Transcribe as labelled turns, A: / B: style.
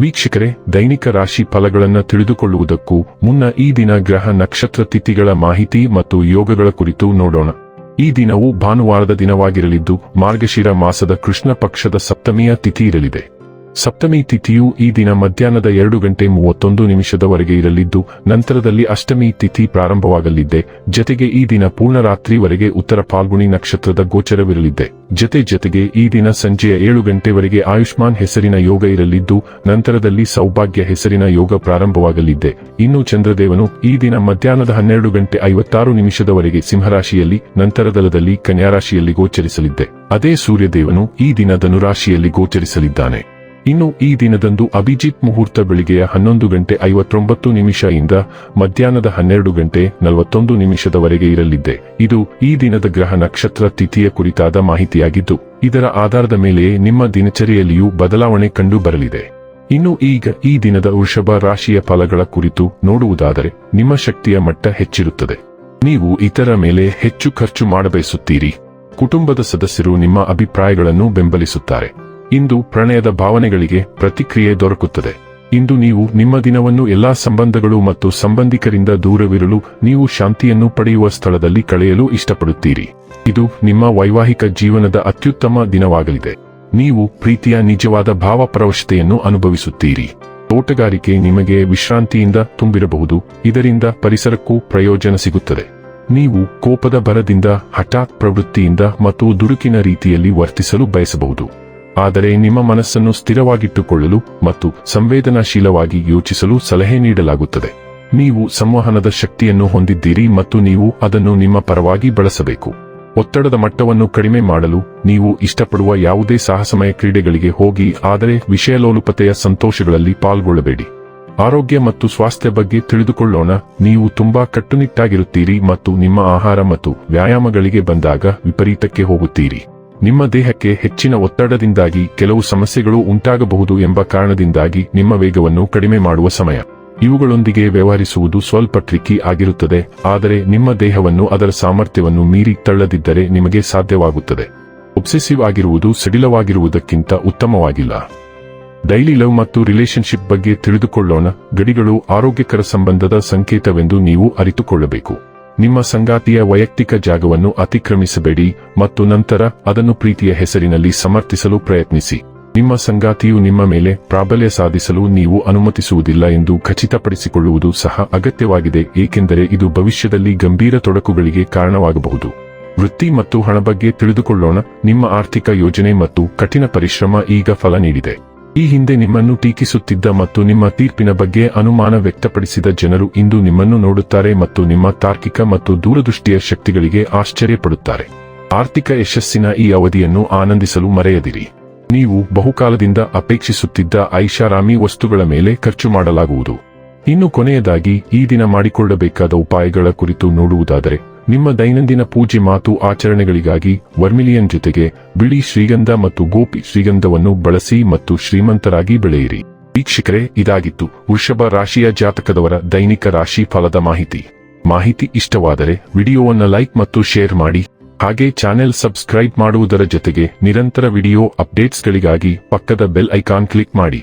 A: ವೀಕ್ಷಕರೇ, ದೈನಿಕ ರಾಶಿ ಫಲಗಳನ್ನು ತಿಳಿದುಕೊಳ್ಳುವುದಕ್ಕೂ ಮುನ್ನ ಈ ದಿನ ಗ್ರಹ ನಕ್ಷತ್ರ ತಿಥಿಗಳ ಮಾಹಿತಿ ಮತ್ತು ಯೋಗಗಳ ಕುರಿತು ನೋಡೋಣ. ಈ ದಿನವು ಭಾನುವಾರದ ದಿನವಾಗಿರಲಿದ್ದು, ಮಾರ್ಗಶಿರ ಮಾಸದ ಕೃಷ್ಣ ಪಕ್ಷದ ಸಪ್ತಮಿಯ ತಿಥಿ ಇರಲಿದೆ. ಸಪ್ತಮಿ ತಿಥಿಯು ಈ ದಿನ ಮಧ್ಯಾಹ್ನದ ಎರಡು ಗಂಟೆ ಮೂವತ್ತೊಂದು ನಿಮಿಷದವರೆಗೆ ಇರಲಿದ್ದು, ನಂತರದಲ್ಲಿ ಅಷ್ಟಮಿ ತಿಥಿ ಪ್ರಾರಂಭವಾಗಲಿದ್ದೆ. ಜತೆಗೆ ಈ ದಿನ ಪೂರ್ಣರಾತ್ರಿವರೆಗೆ ಉತ್ತರ ಫಾಲ್ಗುಣಿ ನಕ್ಷತ್ರದ ಗೋಚರವಿರಲಿದೆ ಜತೆ ಜತೆಗೆ ಈ ದಿನ ಸಂಜೆಯ ಏಳು ಗಂಟೆವರೆಗೆ ಆಯುಷ್ಮಾನ್ ಹೆಸರಿನ ಯೋಗ ಇರಲಿದ್ದು, ನಂತರದಲ್ಲಿ ಸೌಭಾಗ್ಯ ಹೆಸರಿನ ಯೋಗ ಪ್ರಾರಂಭವಾಗಲಿದೆ ಇನ್ನು ಚಂದ್ರದೇವನು ಈ ದಿನ ಮಧ್ಯಾಹ್ನದ ಹನ್ನೆರಡು ಗಂಟೆ ಐವತ್ತಾರು ನಿಮಿಷದವರೆಗೆ ಸಿಂಹರಾಶಿಯಲ್ಲಿ ನಂತರದಲದಲ್ಲಿ ಕನ್ಯಾರಾಶಿಯಲ್ಲಿ ಗೋಚರಿಸಲಿದ್ದೆ. ಅದೇ ಸೂರ್ಯದೇವನು ಈ ದಿನ ಧನುರಾಶಿಯಲ್ಲಿ ಗೋಚರಿಸಲಿದ್ದಾನೆ. ಇನ್ನು ಈ ದಿನದಂದು ಅಭಿಜಿತ್ ಮುಹೂರ್ತ ಬೆಳಿಗ್ಗೆಯ ಹನ್ನೊಂದು ಗಂಟೆ ಐವತ್ತೊಂಬತ್ತು ನಿಮಿಷ ಇಂದ ಮಧ್ಯಾಹ್ನದ ಹನ್ನೆರಡು ಗಂಟೆ ನಲವತ್ತೊಂದು ನಿಮಿಷದವರೆಗೆ ಇರಲಿದೆ. ಇದು ಈ ದಿನದ ಗ್ರಹ ನಕ್ಷತ್ರ ತಿಥಿಯ ಕುರಿತಾದ ಮಾಹಿತಿಯಾಗಿದ್ದು, ಇದರ ಆಧಾರದ ಮೇಲೆಯೇ ನಿಮ್ಮ ದಿನಚರಿಯಲ್ಲಿಯೂ ಬದಲಾವಣೆ ಕಂಡು ಬರಲಿದೆ ಇನ್ನು ಈಗ ಈ ದಿನದ ವೃಷಭ ರಾಶಿಯ ಫಲಗಳ ಕುರಿತು ನೋಡುವುದಾದರೆ, ನಿಮ್ಮ ಶಕ್ತಿಯ ಮಟ್ಟ ಹೆಚ್ಚಿರುತ್ತದೆ. ನೀವು ಇತರ ಮೇಲೆ ಹೆಚ್ಚು ಖರ್ಚು ಮಾಡಬಯಸುತ್ತೀರಿ. ಕುಟುಂಬದ ಸದಸ್ಯರು ನಿಮ್ಮ ಅಭಿಪ್ರಾಯಗಳನ್ನು ಬೆಂಬಲಿಸುತ್ತಾರೆ. ಇಂದು ಪ್ರಣಯದ ಭಾವನೆಗಳಿಗೆ ಪ್ರತಿಕ್ರಿಯೆ ದೊರಕುತ್ತದೆ. ಇಂದು ನೀವು ನಿಮ್ಮ ದಿನವನ್ನು ಎಲ್ಲಾ ಸಂಬಂಧಗಳು ಮತ್ತು ಸಂಬಂಧಿಕರಿಂದ ದೂರವಿರಲು ನೀವು ಶಾಂತಿಯನ್ನು ಪಡೆಯುವ ಸ್ಥಳದಲ್ಲಿ ಕಳೆಯಲು ಇಷ್ಟಪಡುತ್ತೀರಿ. ಇದು ನಿಮ್ಮ ವೈವಾಹಿಕ ಜೀವನದ ಅತ್ಯುತ್ತಮ ದಿನವಾಗಲಿದೆ. ನೀವು ಪ್ರೀತಿಯ ನಿಜವಾದ ಭಾವಪರವಶತೆಯನ್ನು ಅನುಭವಿಸುತ್ತೀರಿ. ತೋಟಗಾರಿಕೆ ನಿಮಗೆ ವಿಶ್ರಾಂತಿಯಿಂದ ತುಂಬಿರಬಹುದು. ಇದರಿಂದ ಪರಿಸರಕ್ಕೂ ಪ್ರಯೋಜನ ಸಿಗುತ್ತದೆ. ನೀವು ಕೋಪದ ಬರದಿಂದ ಹಠಾತ್ ಪ್ರವೃತ್ತಿಯಿಂದ ಮತ್ತು ದುಡುಕಿನ ರೀತಿಯಲ್ಲಿ ವರ್ತಿಸಲು ಬಯಸಬಹುದು. ಆದರೆ ನಿಮ್ಮ ಮನಸ್ಸನ್ನು ಸ್ಥಿರವಾಗಿಟ್ಟುಕೊಳ್ಳಲು ಮತ್ತು ಸಂವೇದನಾಶೀಲವಾಗಿ ಯೋಚಿಸಲು ಸಲಹೆ ನೀಡಲಾಗುತ್ತದೆ. ನೀವು ಸಂವಹನದ ಶಕ್ತಿಯನ್ನು ಹೊಂದಿದ್ದೀರಿ ಮತ್ತು ನೀವು ಅದನ್ನು ನಿಮ್ಮ ಪರವಾಗಿ ಬಳಸಬೇಕು. ಒತ್ತಡದ ಮಟ್ಟವನ್ನು ಕಡಿಮೆ ಮಾಡಲು ನೀವು ಇಷ್ಟಪಡುವ ಯಾವುದೇ ಸಾಹಸಮಯ ಕ್ರೀಡೆಗಳಿಗೆ ಹೋಗಿ, ಆದರೆ ವಿಷಯಲೋಲುಪತೆಯ ಸಂತೋಷಗಳಲ್ಲಿ ಪಾಲ್ಗೊಳ್ಳಬೇಡಿ. ಆರೋಗ್ಯ ಮತ್ತು ಸ್ವಾಸ್ಥ್ಯ ಬಗ್ಗೆ ತಿಳಿದುಕೊಳ್ಳೋಣ. ನೀವು ತುಂಬಾ ಕಟ್ಟುನಿಟ್ಟಾಗಿರುತ್ತೀರಿ ಮತ್ತು ನಿಮ್ಮ ಆಹಾರ ಮತ್ತು ವ್ಯಾಯಾಮಗಳಿಗೆ ಬಂದಾಗ ವಿಪರೀತಕ್ಕೆ ಹೋಗುತ್ತೀರಿ. ನಿಮ್ಮ ದೇಹಕ್ಕೆ ಹೆಚ್ಚಿನ ಒತ್ತಡದಿಂದಾಗಿ ಕೆಲವು ಸಮಸ್ಯೆಗಳು ಉಂಟಾಗಬಹುದು ಎಂಬ ಕಾರಣದಿಂದಾಗಿ ನಿಮ್ಮ ವೇಗವನ್ನು ಕಡಿಮೆ ಮಾಡುವ ಸಮಯ. ಇವುಗಳೊಂದಿಗೆ ವ್ಯವಹರಿಸುವುದು ಸ್ವಲ್ಪ ಟ್ರಿಕ್ಕಿ ಆಗಿರುತ್ತದೆ, ಆದರೆ ನಿಮ್ಮ ದೇಹವನ್ನು ಅದರ ಸಾಮರ್ಥ್ಯವನ್ನು ಮೀರಿ ತಳ್ಳದಿದ್ದರೆ ನಿಮಗೆ ಸಾಧ್ಯವಾಗುತ್ತದೆ. ಒಬ್ಸೆಸಿವ್ ಆಗಿರುವುದು ಸಡಿಲವಾಗಿರುವುದಕ್ಕಿಂತ ಉತ್ತಮವಾಗಿಲ್ಲ. ಡೈಲಿ ಲವ್ ಮತ್ತು ರಿಲೇಶನ್ಶಿಪ್ ಬಗ್ಗೆ ತಿಳಿದುಕೊಳ್ಳೋಣ, ಗಡಿಗಳು ಆರೋಗ್ಯಕರ ಸಂಬಂಧದ ಸಂಕೇತವೆಂದು ನೀವು ಅರಿತುಕೊಳ್ಳಬೇಕು. ನಿಮ್ಮ ಸಂಗಾತಿಯ ವೈಯಕ್ತಿಕ ಜಾಗವನ್ನು ಅತಿಕ್ರಮಿಸಬೇಡಿ ಮತ್ತು ನಂತರ ಅದನ್ನು ಪ್ರೀತಿಯ ಹೆಸರಿನಲ್ಲಿ ಸಮರ್ಥಿಸಲು ಪ್ರಯತ್ನಿಸಿ. ನಿಮ್ಮ ಸಂಗಾತಿಯು ನಿಮ್ಮ ಮೇಲೆ ಪ್ರಾಬಲ್ಯ ಸಾಧಿಸಲು ನೀವು ಅನುಮತಿಸುವುದಿಲ್ಲ ಎಂದು ಖಚಿತಪಡಿಸಿಕೊಳ್ಳುವುದು ಸಹ ಅಗತ್ಯವಾಗಿದೆ, ಏಕೆಂದರೆ ಇದು ಭವಿಷ್ಯದಲ್ಲಿ ಗಂಭೀರ ತೊಡಕುಗಳಿಗೆ ಕಾರಣವಾಗಬಹುದು. ವೃತ್ತಿ ಮತ್ತು ಹಣ ಬಗ್ಗೆ ತಿಳಿದುಕೊಳ್ಳೋಣ, ನಿಮ್ಮ ಆರ್ಥಿಕ ಯೋಜನೆ ಮತ್ತು ಕಠಿಣ ಪರಿಶ್ರಮ ಈಗ ಫಲ ನೀಡಿದೆ. ಈ ಹಿಂದೆ ನಿಮ್ಮನ್ನು ಟೀಕಿಸುತ್ತಿದ್ದ ಮತ್ತು ನಿಮ್ಮ ತೀರ್ಪಿನ ಬಗ್ಗೆ ಅನುಮಾನ ವ್ಯಕ್ತಪಡಿಸಿದ ಜನರು ಇಂದು ನಿಮ್ಮನ್ನು ನೋಡುತ್ತಾರೆ ಮತ್ತು ನಿಮ್ಮ ತಾರ್ಕಿಕ ಮತ್ತು ದೂರದೃಷ್ಟಿಯ ಶಕ್ತಿಗಳಿಗೆ ಆಶ್ಚರ್ಯಪಡುತ್ತಾರೆ. ಆರ್ಥಿಕ ಯಶಸ್ಸಿನ ಈ ಅವಧಿಯನ್ನು ಆನಂದಿಸಲು ಮರೆಯದಿರಿ. ನೀವು ಬಹುಕಾಲದಿಂದ ಅಪೇಕ್ಷಿಸುತ್ತಿದ್ದ ಐಷಾರಾಮಿ ವಸ್ತುಗಳ ಮೇಲೆ ಖರ್ಚು ಮಾಡಲಾಗುವುದು. ಇನ್ನು ಕೊನೆಯದಾಗಿ, ಈ ದಿನ ಮಾಡಿಕೊಳ್ಳಬೇಕಾದ ಉಪಾಯಗಳ ಕುರಿತು ನೋಡುವುದಾದರೆ, ನಿಮ್ಮ ದೈನಂದಿನ ಪೂಜೆ ಮಾತು ಆಚರಣೆಗಳಿಗಾಗಿ ವರ್ಮಿಲಿಯನ್ ಜೊತೆಗೆ ಬಿಳಿ ಶ್ರೀಗಂಧ ಮತ್ತು ಗೋಪಿ ಶ್ರೀಗಂಧವನ್ನು ಬಳಸಿ ಮತ್ತು ಶ್ರೀಮಂತರಾಗಿ ಬೆಳೆಯಿರಿ. ವೀಕ್ಷಕರೇ, ಇದಾಗಿತ್ತು ವೃಷಭ ರಾಶಿಯ ಜಾತಕದವರ ದೈನಿಕ ರಾಶಿ ಫಲದ ಮಾಹಿತಿ. ಮಾಹಿತಿ ಇಷ್ಟವಾದರೆ ವಿಡಿಯೋವನ್ನು ಲೈಕ್ ಮತ್ತು ಶೇರ್ ಮಾಡಿ, ಹಾಗೆ ಚಾನೆಲ್ ಸಬ್ಸ್ಕ್ರೈಬ್ ಮಾಡುವುದರ ಜೊತೆಗೆ ನಿರಂತರ ವಿಡಿಯೋ ಅಪ್ಡೇಟ್ಸ್ಗಳಿಗಾಗಿ ಪಕ್ಕದ ಬೆಲ್ ಐಕಾನ್ ಕ್ಲಿಕ್ ಮಾಡಿ.